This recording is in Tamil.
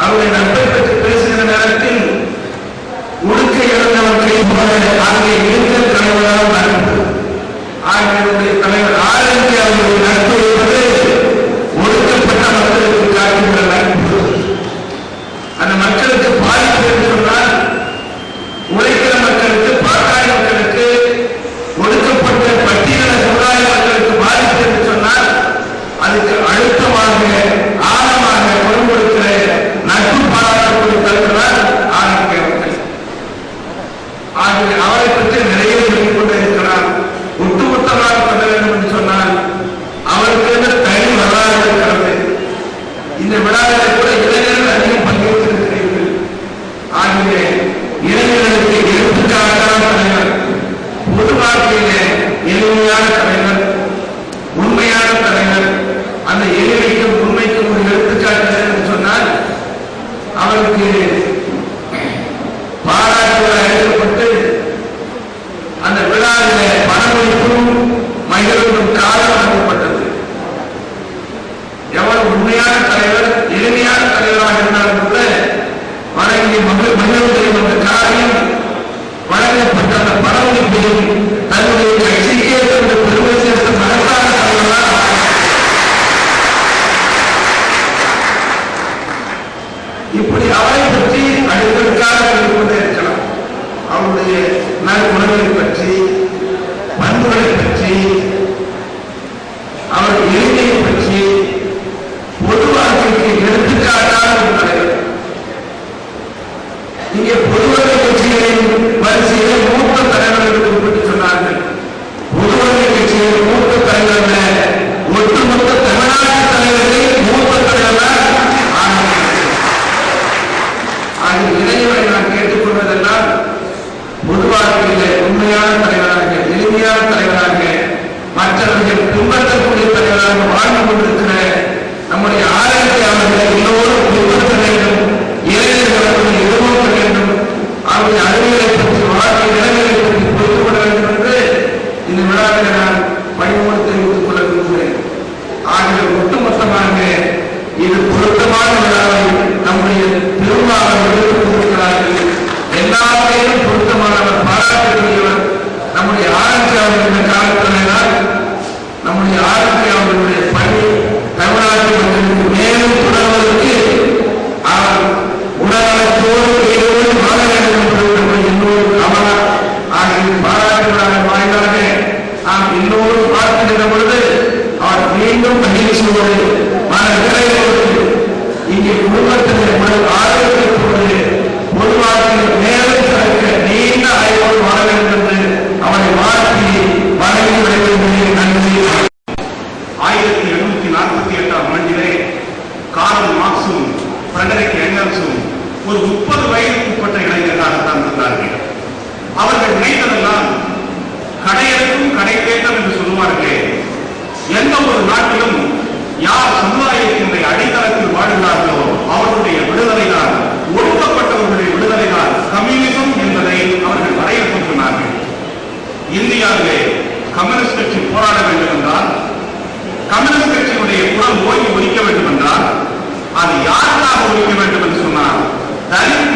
அவரை நண்பர் பற்றி பேசுகிற நேரத்தில் உடுக்க இழந்தவர்களை ஆகிய அங்கே இருந்த தலைவரால் நட்பு ஆகியோருடைய தலைவர் ஆரம்பி அவருடைய நட்பு என்பது ஒடுக்கப்பட்ட மக்களுக்கு காட்டுகிற நட்பு அந்த மக்களுக்கு பாதிப்பு என்று சொன்னால் உழைக்கிற மக்களுக்கு பாட்டாளி மக்களுக்கு ஒடுக்கப்பட்ட பட்டியல சமுதாய மக்களுக்கு பாதிப்பு என்று சொன்னால் அதுக்கு அழுத்தமாக ஆழமாக குரல் கொடுக்கிற நட்பு பாராட்டக்கூடிய தலைவரால் ஆரம்பிக்க அவர்கள் ஆகவே அவரை பற்றி நிறைய சொல்லிக் கொண்டே இருக்கிறார் ஒட்டுமொத்தமாக சொல்ல வேண்டும் என்று சொன்னால் அவருக்கு என்று தனி வரலாறு இருக்கிறது இந்த விழாவிலே கூட இளைஞர்கள் அதிகம் பங்கேற்றிருக்கிறீர்கள் ஆகவே இளைஞர்களுக்கு எடுத்துக்காட்டான தலைவர் பொது வாழ்க்கையிலே எளிமையான தலைவர் உண்மையான தலைவர் அந்த எளிமைக்கும் உண்மைக்கும் ஒரு எடுத்துக்காட்டு என்று சொன்னால் அவருக்கு பாராட்டுகள் அளிக்கப்பட்டு அந்த விழாவிலே பணமளிப்பும் மகிழ்வும் காலம் எவ்வளவு உண்மையான தலைவர் எளிமையான தலைவராக இருந்தாலும் கூட வழங்கி மகிழ் மகிழ்வுடைய அந்த காரியம் வழங்கப்பட்ட அந்த பணமளிப்பையும் என்றால் பொது வாழ்க்கையிலே உண்மையான தலைவராக எளிமையான தலைவராக மற்றவர்கள் பின்பற்றக்கூடிய தலைவராக வாழ்ந்து கொண்டிருக்கிற நம்முடைய ஆரோக்கியாளர்களை எல்லோரும் பின்பற்ற வேண்டும் இளைஞர்களுக்கு எதிர்நோக்க வேண்டும். அவருடைய அறிவுகளை பற்றி வாழ்க்கை நிலைமைகளை பற்றி புரிந்து கொள்ள வேண்டும் என்று இந்த விழாவில் நான் பணிவோடு தெரிவித்துக் கொள்ள விரும்புகிறேன். ஆகிய ஒட்டுமொத்தமாக இது எல்லோரும் பொழுது அவர் மீண்டும் மகிழ்ச்சியோடு மன நிறைவோடு இங்கே குடும்பத்தில் மன ஆரோக்கியத்தோடு பொதுவாக மேலும் சிறக்க நீண்ட ஆய்வோடு வாழ வேண்டும் என்று அவனை வாழ்த்தி வணங்கி விடைபெறுகிறேன். நன்றி. ஆயிரத்தி எழுநூத்தி நாற்பத்தி எட்டாம் ஆண்டிலே காரல் மார்க்சும் ஃபிரெடரிக் எங்கல்ஸும் ஒரு முப்பது வயதுக்குட்பட்ட இளைஞர்களாகத்தான் இருந்தார்கள். அவர்கள் நினைத்ததெல்லாம் கடை கடைத்தேற்றம் என்று சொல்லுவார்களே எந்த ஒரு நாட்டிலும் யார் சமுதாயத்தினுடைய அடித்தளத்தில் வாழ்கிறார்களோ அவர்களுடைய விடுதலை தான் ஒடுக்கப்பட்டவர்களுடைய விடுதலை தான் கம்யூனிசம் என்பதை அவர்கள் வரையறுக்கின்றார்கள் இந்தியாவிலே கம்யூனிஸ்ட் கட்சி போராட வேண்டும் என்றால் கம்யூனிஸ்ட் கட்சியினுடைய குரல் ஓய்வு ஒழிக்க வேண்டும் என்றால் அது யாருக்காக ஒழிக்க வேண்டும் என்று சொன்னால் தலித்